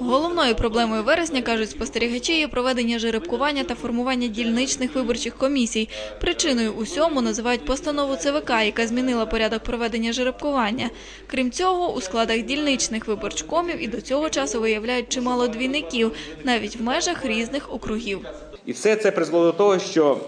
Головною проблемою вересня, кажуть спостерігачі, є проведення жеребкування та формування дільничних виборчих комісій. Причиною усьому називають постанову ЦВК, яка змінила порядок проведення жеребкування. Крім цього, у складах дільничних виборчкомів і до цього часу виявляють чимало двійників, навіть в межах різних округів. І все це призвело до того, що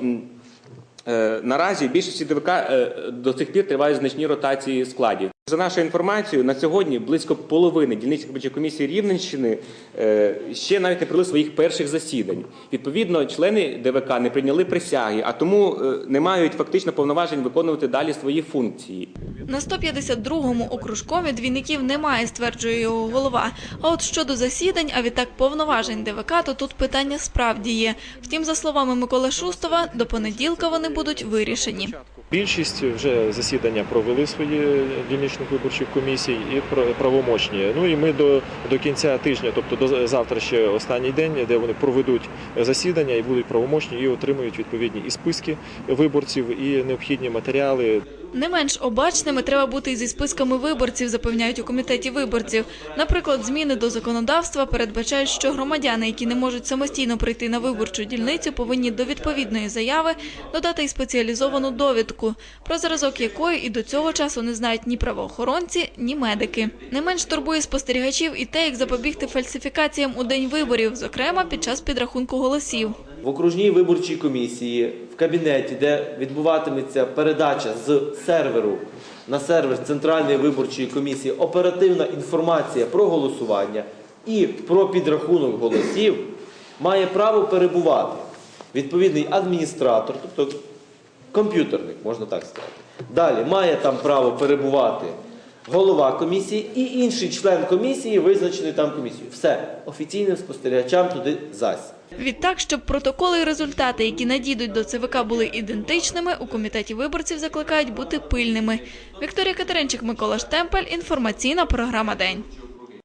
е, наразі в більшості ДВК е, до цих пір тривають значні ротації складів. За нашою інформацією, на сьогодні близько половини дільничних виборчих комісій Рівненщини е, ще навіть не провели своїх перших засідань. Відповідно, члени ДВК не прийняли присяги, а тому е, не мають фактично повноважень виконувати далі свої функції. На 152-му окружкомі двійників немає, стверджує його голова. А от щодо засідань, а відтак повноважень ДВК, то тут питання справді є. Втім, за словами Миколи Шустова, до понеділка вони будуть вирішені. Більшість вже засідання провели свої дільничних виборчих комісій і пр- правомочні. Ну і ми до, до кінця тижня, тобто до завтра ще останній день, де вони проведуть засідання і будуть правомочні, і отримують відповідні і списки виборців, і необхідні матеріали Не менш обачними треба бути і зі списками виборців, запевняють у комітеті виборців. Наприклад, зміни до законодавства передбачають, що громадяни, які не можуть самостійно прийти на виборчу дільницю, повинні до відповідної заяви додати й спеціалізовану довідку, про зразок якої і до цього часу не знають ні правоохоронці, ні медики. Не менш турбує спостерігачів і те, як запобігти фальсифікаціям у день виборів, зокрема під час підрахунку голосів. В окружній виборчій комісії в кабінеті, де відбуватиметься передача з серверу на сервер Центральної виборчої комісії оперативна інформація про голосування і про підрахунок голосів, має право перебувати відповідний адміністратор, тобто комп'ютерник, можна так сказати. Далі має там право перебувати голова комісії і інший член комісії, визначений там комісією. Все, офіційним спостерігачам туди зась. Відтак, щоб протоколи і результати, які надійдуть до ЦВК, були ідентичними, у комітеті виборців закликають бути пильними. Вікторія Катеринчик, Микола Штемпель. Інформаційна програма День.